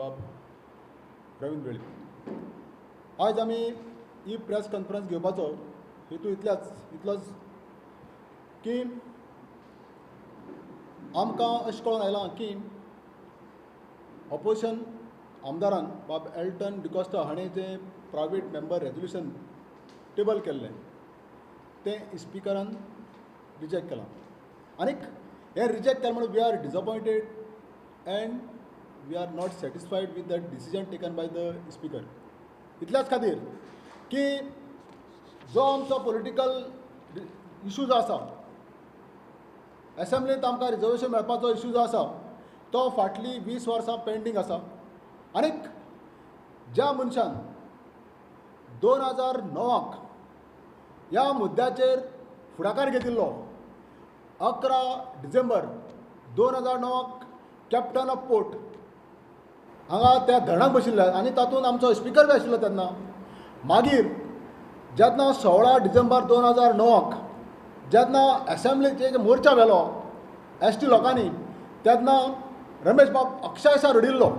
बाब प्रवीण वेळी. आयज आमी ही प्रेस कॉन्फरन्स घेवपाचो हेतू इतल्याच इतलोच की आमकां अशें कळून आयलां की ऑपोजिशन आमदारान बाब एल्टन डिकॉस्टा हाणें जें प्रायवेट मेंबर रेजोल्युशन टेबल केल्लें तें स्पिकरान रिजेक्ट केलां. आनीक हें रिजेक्ट केलें म्हणून we are disappointed and we are not satisfied with that decision taken by the speaker इतल्याच खातीर की जो आमचो पॉलिटिकल इशू जो आसा असेंब्लींत आमकां रिजर्वेशन मेळपाचो इशू जो आसा तो फाटलीं वीस वर्सां पेंडींग आसा आनीक ज्या मनशान दोन हजार णवाक ह्या मुद्द्याचेर फुडाकार घेतिल्लो अकरा डिसेंबर दोन हजार णवाक कॅप्टन ऑफ पोर्ट हांगा त्या धरणाक बशिल्ले आनी तातूंत आमचो स्पिकर बी आशिल्लो तेन्ना. मागीर जेन्ना सोळा डिसेंबर दोन हजार णवाक जेन्ना एसेंब्लीचेर मोर्चा व्हेलो एस टी लोकांनी तेन्ना रमेश बाब अक्षरशा रडिल्लो.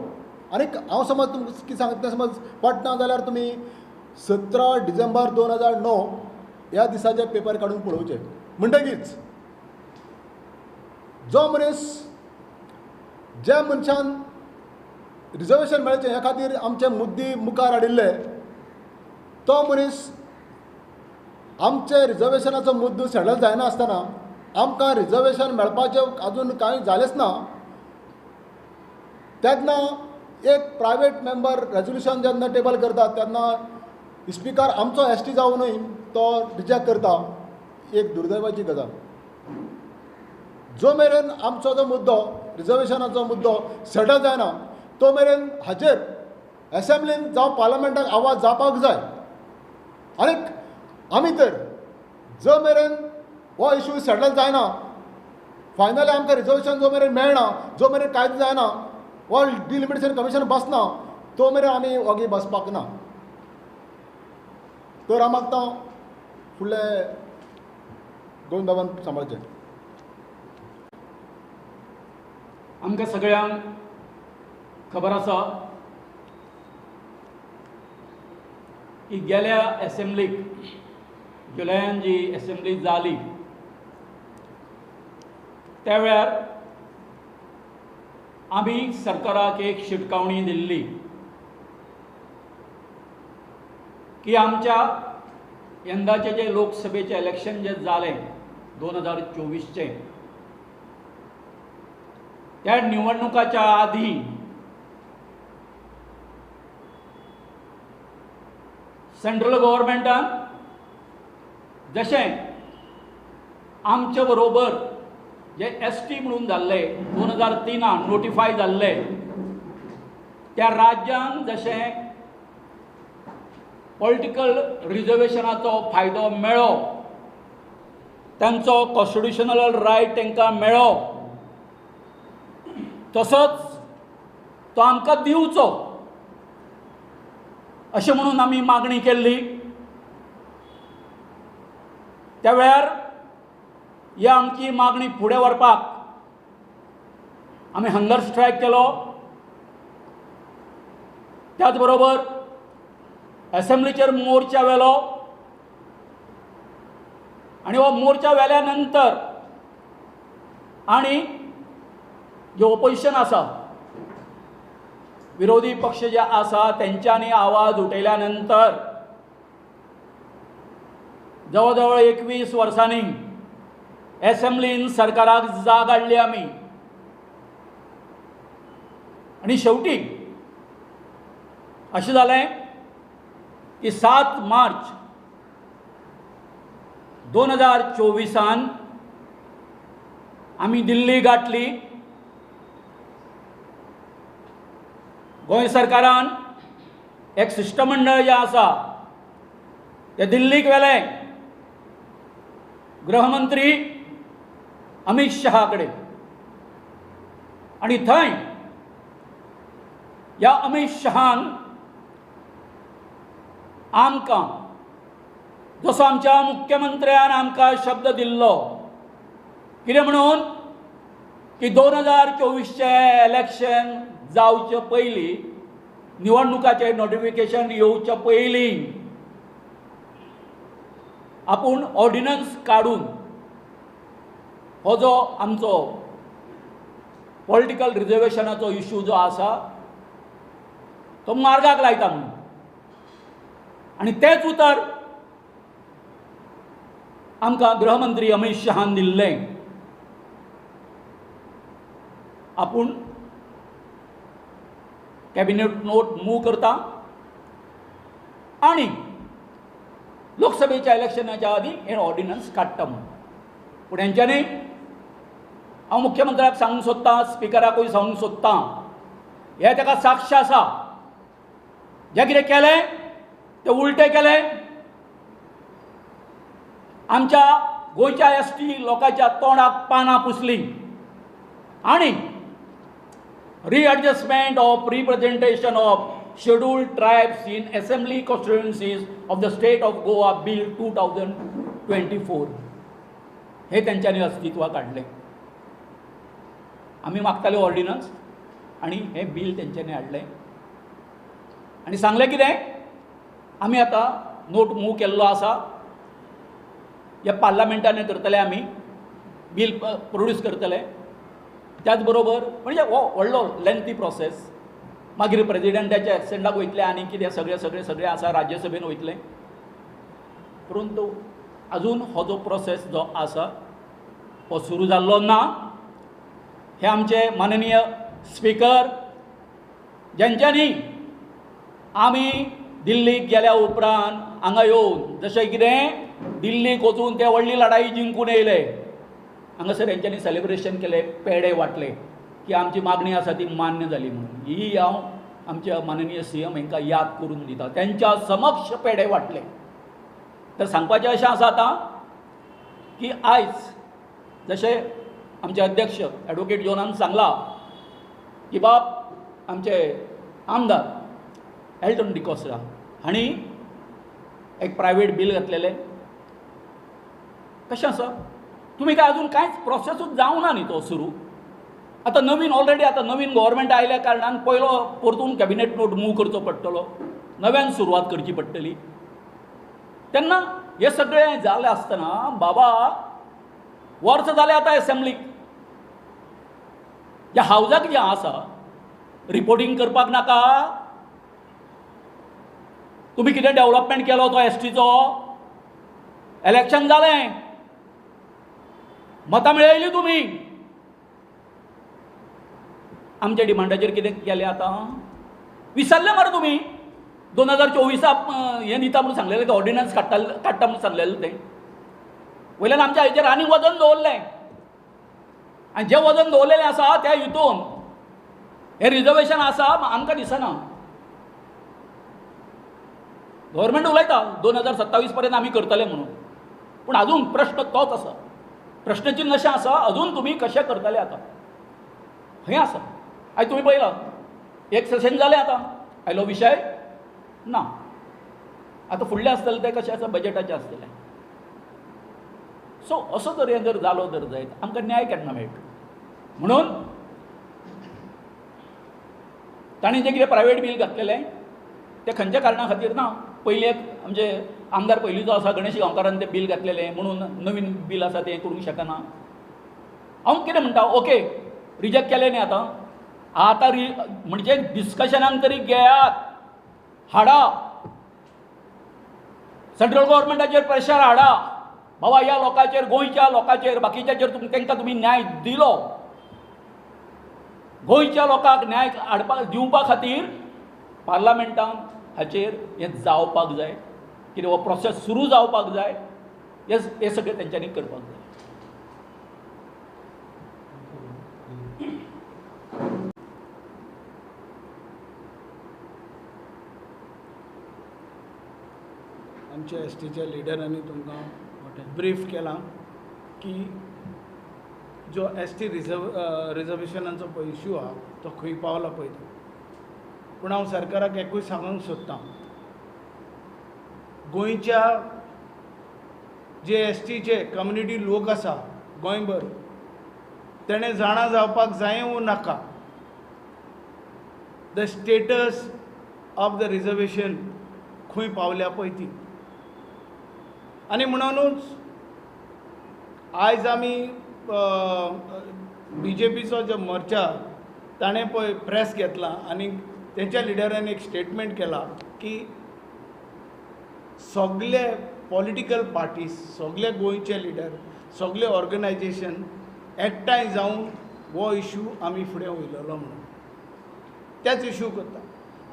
आनीक हांव समज तुमकां कितें सांगता तें समज पटना जाल्यार तुमी सतरा डिसेंबर दोन हजार णव ह्या दिसाचे पेपर काडून पळोवचे. म्हणटकीच जो मनीस ज्या मनशान रिजर्वेशन मेळचें ह्या खातीर आमचे मुद्दी मुखार हाडिल्ले. तो मनीस आमचे रिजर्वेशनाचो मुद्दो सेटल जायना आसतना आमकां रिजर्वेशन मेळपाचें आजून कांय जालेंच ना. तेन्ना एक प्रायवेट मेंबर रेजोल्युशन जेन्ना टेबल करता तेन्ना स्पिकर आमचो एस टी जावनूय तो रिजेक्ट करता. एक दुर्दैवाची गजाल. जो मेरेन आमचो जो मुद्दो रिजर्वेशनाचो मुद्दो सेटल जायना. तो मेरेन हाचेर एसेंब्लीन जावं पार्लमेंटाक आवाज जावपाक जाय. आनीक आमी तर जो मेरेन हो इशू सेटल जायना. फायनली आमकां रिजर्वेशन जो मेरेन मेळना जो मेरेन कायदो जायना. हो डिलिमिटेशन कमिशन बसना तो मेरेन आमी ओगी बसपाक ना. तर हांव मागता फुडलें दोन बाबान सांबाळचें. आमकां सगळ्यांक खबर आसा की गेल्या एसेंब्लीक जुलयान जी एसेंब्ली जाली त्या वेळार आमी सरकाराक एक शिटकावणी दिल्ली की आमच्या यंदाचे जे लोकसभेचें इलेक्शन जें जालें दोन हजार चोवीसचें त्या निवडणुकाच्या आधी सेंट्रल गव्हर्मेंटान जशें आमचे बरोबर जे एस टी म्हणून जाल्ले दोन हजार तिनान नोटिफाय जाल्ले त्या राज्यांक जशें पॉलिटिकल रिजर्वेशनाचो फायदो मेळ्ळो तांचो कॉन्स्टिट्युशनल रायट तांकां मेळ्ळो तसोच तो आमकां दिवचो. अशें म्हणून आमी मागणी केल्ली त्या वेळार ही आमची मागणी फुडें व्हरपाक आमी हंगर स्ट्रायक केलो. त्याच बरोबर असेंब्लीचेर मोर्चा व्हेलो आनी हो मोर्चा व्हेल्या नंतर आनी जे ओपोजिशन आसा विरोधी पक्ष जे आसा तेंच्यांनी आवाज उठयल्या नंतर जवळ जवळ एकवीस वर्सांनी एसेंब्लीन सरकाराक जाग हाडली आमी आनी शेवटी अशें जालें की सात मार्च दोन हजार चोवीसान आमी दिल्ली गाठली. गोंय सरकारान एक शिष्टमंडळ जें आसा तें दिल्लीक व्हेलें गृहमंत्री अमित शहा कडेन. आनी थंय ह्या अमित शहान आमकां जसो आमच्या मुख्यमंत्र्यान आमकां शब्द दिल्लो कितें म्हणून? की दोन हजार चोवीसचें इलेक्शन जावचे पयलीं निवडणुकाचें नोटिफिकेशन येवच्या पयलीं आपूण ऑर्डिनन्स काडून हो जो आमचो पॉलिटिकल रिजर्वेशनाचो इश्यू जो आसा तो मार्गाक लायता म्हणून. आनी तेंच उतर आमकां गृहमंत्री अमित शहान दिल्लें. आपूण कॅबिनेट नोट मूव करता. आनी लोकसभेच्या इलेक्शनाच्या आधी हे ऑर्डिनन्स काडटा म्हणून. पूण हेंच्यांनी हांव मुख्यमंत्र्याक सांगूंक सोदतां स्पिकराकूय सांगूंक सोदतां. हे ताका साक्ष आसा जें कितें केलें तें उलटें केलें आमच्या गोंयच्या एस टी लोकांच्या तोंडाक पानां पुसलीं. आनी readjustment of representation of scheduled tribes in assembly constituencies of the state of Goa Bill 2024 हे तेंच्यांनी अस्तित्वाक हाडलें आमी मागताले ऑर्डिनन्स आनी हें बील तेंच्यांनी हाडलें आनी सांगलें कितें आमी आतां नोट मूव केल्लो आसा हे पार्लमेंटान करतले आमी बील प्रोड्यूस करतले त्याच बरोबर म्हणजे हो व्हडलो लेंथी प्रोसेस मागीर प्रेजिडेंटाच्या एक्सेंडाक वयतले आनी कितें सगळें सगळें सगळें आसा राज्यसभेन वयतलें. परंतु अजून हो जो प्रोसेस जो आसा हो सुरू जाल्लो ना हे आमचे माननीय स्पीकर जेंच्यांनी आमी दिल्लीक गेल्या उपरांत हांगा येवन जशें कितें दिल्लीक वचून ते व्हडली लढाई जिंकून येयले. हांगासर यांच्यानी सेलिब्रेशन केले पेडे वाटले की आमची मागणी आसा ती मान्य जाली म्हणून. ही हांव आमच्या माननीय सी एम हांकां याद करून दिता तेंच्या समक्ष पेडे वाटले. तर सांगपाचें अशें आसा आतां की आयज जशें आमचे अध्यक्ष ॲडवोकेट जोनान सांगला की बाब आमचे आमदार एल्टन डिकोस्टा हांणी एक प्रायवेट बील घातलेलें. कशें आसा तुमी काय अजून कांयच प्रोसेसूच जावं ना न्ही तो सुरू? आतां नवीन ऑलरेडी आतां नवीन गव्हर्मेंट आयल्या कारणान पयलो परतून कॅबिनेट नोट मूव करचो पडटलो नव्यान सुरवात करची पडटली तेन्ना हें सगळें जालें आसतना बाबा वर्स जालें आतां एसेंब्लीक ह्या हावजाक जें आसा रिपोर्टींग करपाक नाका. तुमी कितें डेव्हलपमेंट केलो तो एस टीचो इलेक्शन जालें मतां मेळयली तुमी आमच्या डिमांडाचेर कितें केलें आतां? विसरलें मरे तुमी दोन हजार चोवीसाक हें दिता म्हणून सांगलेलें तें ऑर्डिनन्स काडटा काडटा म्हणून सांगलेलें तें. वयल्यान आमच्या हेचेर आनी वजन दवरलें आनी जें वजन दवरलेलें आसा त्या हितून हें रिजर्वेशन आसा आमकां दिसना. गव्हर्मेंट उलयता दोन हजार सत्तावीस पर्यंत आमी करतले म्हणून. पूण आजून प्रश्न तोच आसा प्रश्नचिन्ह अशें आसा अजून तुमी कशें करतले आतां? खंय आसा आयज तुमी पळयलां एक सेशन जालें आतां. आयलो विशय ना. आतां फुडलें आसतलें तें कशें आसा बजेटाचें आसतलें सो असो तरेन जर जालो तर जायत आमकां न्याय केन्ना मेळटलो म्हणून ताणें जें कितें प्रायवेट बील घातलेलें तें खंयच्या कारणा खातीर ना पयली एक म्हणजे आमदार पयलींचो आसा गणेश गांवकारान तें बील घातलेलें म्हणून नवीन बील आसा तें करूंक शकना. हांव कितें म्हणटा ओके रिजेक्ट केलें न्ही आतां. आतां रि म्हणजे डिस्कशनाक तरी घेयात हाडा. सेंट्रल गव्हर्मेंटाचेर प्रेशर हाडा. बाबा ह्या लोकांचेर गोंयच्या लोकांचेर बाकीच्याचेर तुमी तांकां तुमी न्याय दिलो. गोंयच्या लोकांक न्याय हाडपाक दिवपा खातीर पार्लमेंटान हाचेर हें जावपाक जाय. कितें हो प्रोसेस सुरू जावपाक जाय. हें हें सगळें तेंच्यांनी करपाक जाय. आमच्या एस टीच्या लिडरांनी तुमकां ब्रीफ केलां की जो एस टी रिजर्व रिजर्वेशनाचो पळय इश्यू आहा तो खंय पावला पळय तो. पूण हांव सरकाराक एकूय सांगूंक सोदतां गोंयच्या जे एस टीचे कम्युनिटी लोक आसा गोंयभर तेणें जाणा जावपाक जाय वो नाका. The status of the reservation खंय पावल्या पळय ती आनी म्हणूनच आयज आमी बी जे पीचो जो मोर्चा ताणें पळय प्रेस घेतला आनी तेंच्या लिडरान एक स्टेटमेंट केला की सगळे पॉलिटिकल पार्टीज सगळे गोंयचे लिडर सगळे ऑर्गनायजेशन एकठांय जावन हो इशू आमी फुडें वयलेलो म्हणून. त्याच इशू करता.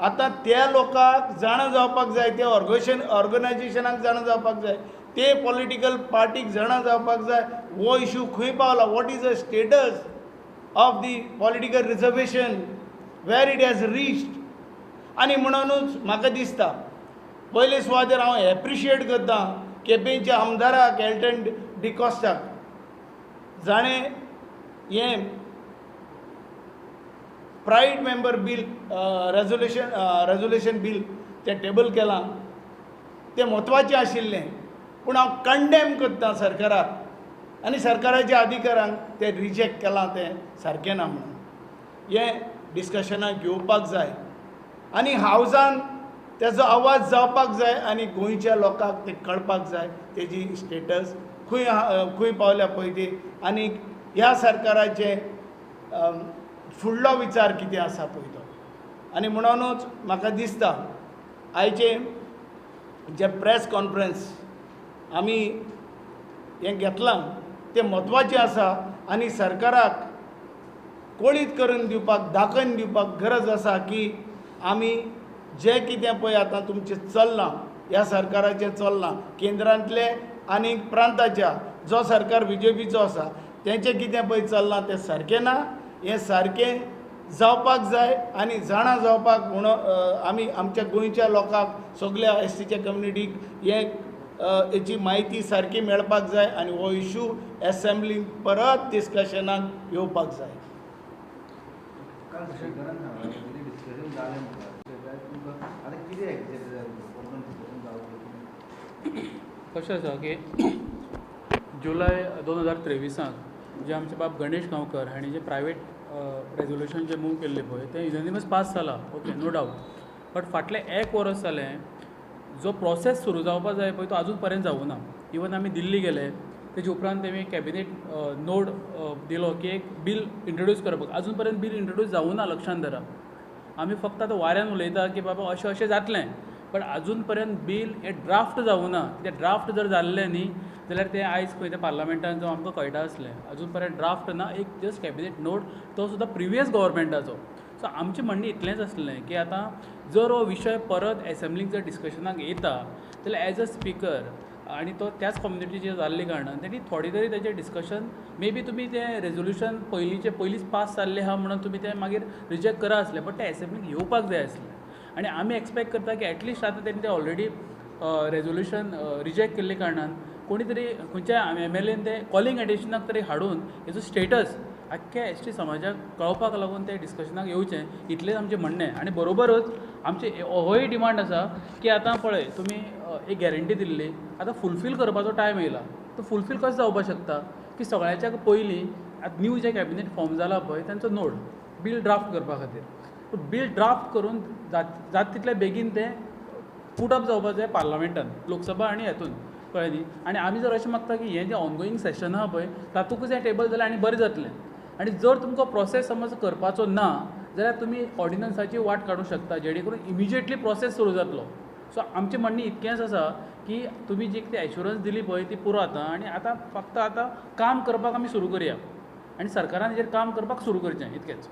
आतां त्या लोकांक जाणा जावपाक जाय त्या ऑर्गेशन ऑर्गनायजेशनाक जाणा जावपाक जाय ते पॉलिटिकल पार्टीक जाणा जावपाक जाय हो इशू खंय पावला what is the status of the political reservation where it has reached आनी म्हणूनच म्हाका दिसता पयले सुवातेर हांव एप्रिशिएट करतां केपेंच्या आमदाराक एल्टन डिकॉस्टाक जाणें हें private member bill resolution resolution bill तें टेबल केलां. तें म्हत्वाचें आशिल्लें. पूण हांव कंडेम करतां सरकाराक. आनी सरकाराच्या अधिकारांक तें रिजेक्ट केलां तें सारकें ना म्हणून. हें डिस्कशनाक घेवपाक जाय. आनी हावजान तेजो आवाज जावपाक जाय आनी गोंयच्या लोकांक तें कळपाक जाय तेजी स्टेटस खंय खंय पावल्या पळय ती आनी ह्या सरकाराचे फुडलो विचार कितें आसा पळय तो. आनी म्हणूनच म्हाका दिसता आयचे जे प्रेस कॉन्फरन्स आमी हें घेतलां तें म्हत्वाचें आसा आनी सरकाराक कळीत करून दिवपाक दाखयन दिवपाक गरज आसा की आमी जें कितें पळय आतां तुमचें चल्लां ह्या सरकाराचें चल्लां केंद्रांतले आनी प्रांताच्या जो सरकार बी जे पीचो आसा तेंचें कितें पळय चल्लां तें सारकें ना हें सारकें जावपाक जाय आनी जाणा जावपाक म्हणून आमी आमच्या गोंयच्या लोकांक सगल्या एस टीच्या कम्युनिटीक हें हेची म्हायती सारकी मेळपाक जाय आनी हो इशू एसेंब्लीन परत डिस्कशनाक येवपाक जाय. कशें आसा की जुलय दोन हजार तेवीसांत जे आमचे बाब गणेश गांवकर हांणी जे प्रायवेट रेजोल्युशन जे मूव केल्लें पळय तें युनेनिमस पास जालां ओके नो डावट बट फाटलें एक वर्स जालें जो प्रोसेस सुरू जावपाक जाय पळय तो आजून पर्यंत जावूं ना. इवन आमी दिल्ली गेले तेजे उपरांत तेमी कॅबिनेट नोड दिलो की एक बील इंट्रोड्यूस करपाक आजून पर्यंत बील इंट्रोड्यूस जावूं ना लक्षांत धरा. आमी फक्त आतां वाऱ्यान उलयता की बाबा अशें अशें जातलें पण आजून पर्यंत बील हें ड्राफ्ट जावूं ना कित्याक ड्राफ्ट जर जाल्लें न्ही जाल्यार तें आयज खंय तें पार्लमेंटान जावं आमकां कळटा आसलें आजून पर्यंत ड्राफ्ट ना एक जस्ट कॅबिनेट नोट तो सुद्दां प्रिवियस गव्हर्मेंटाचो सो आमचें म्हणणें इतलेंच आसलें की आतां जर हो विशय परत एसेंब्लीक जर डिस्कशनाक येता जाल्यार एज अ स्पिकर आनी तो त्याच कम्युनिटीचेर जाल्ले कारणान तेणी थोडे तरी तेजें डिस्कशन मे बी तुमी तें रेजोल्युशन पयलींचें पयलींच पास जाल्लें आहा म्हणून तुमी तें मागीर रिजेक्ट करा आसलें बट तें एसेंब्लीक येवपाक जाय आसलें आनी आमी एक्सपेक्ट करता की एटलिस्ट आतां तेणी तें ऑलरेडी रेजोल्युशन रिजेक्ट केल्ले कारणान कोणी तरी खंयच्या एम एल एन तें कॉलिंग एडिशनाक तरी हाडून हेजो स्टेटस आख्ख्या एस टी समाजाक कळपाक लागून तें डिस्कशनाक येवचें इतलेंच आमचें म्हणणें आनी बरोबरच आमचे होय डिमांड आसा की आतां पळय तुमी एक गॅरंटी दिल्ली आतां फुलफील करपाचो टायम येयला. तो फुलफील कसो जावपाक शकता? की सगळ्याच्या पयलीं आतां न्यू जें कॅबिनेट फॉर्म जाला पळय तांचो नोड बील ड्राफ्ट करपा खातीर. बील ड्राफ्ट करून जात जात तितले बेगीन तें पुट अप जावपाक जाय पार्लमेंटान लोकसभा आनी हेतून कळ्ळें न्ही? आनी आमी जर अशें मागता की हें जें ऑनगोईंग सेशन आहा पळय तातूंतच हें टेबल जाल्यार आनी बरें जातलें. आनी जर तुमकां प्रोसेस समज करपाचो ना जाल्यार तुमी ऑर्डिनन्साची वाट काडूंक शकता जेणे करून इमिजिएटली प्रोसेस सुरू जातलो. सो आमचें म्हणणें इतकेंच आसा की तुमी जी कितें एश्युरन्स दिली पळय ती पुरो आतां आनी आतां फक्त आतां काम करपाक आमी सुरू करया. आनी सरकारान हेजेर काम करपाक सुरू करचें इतकेंच.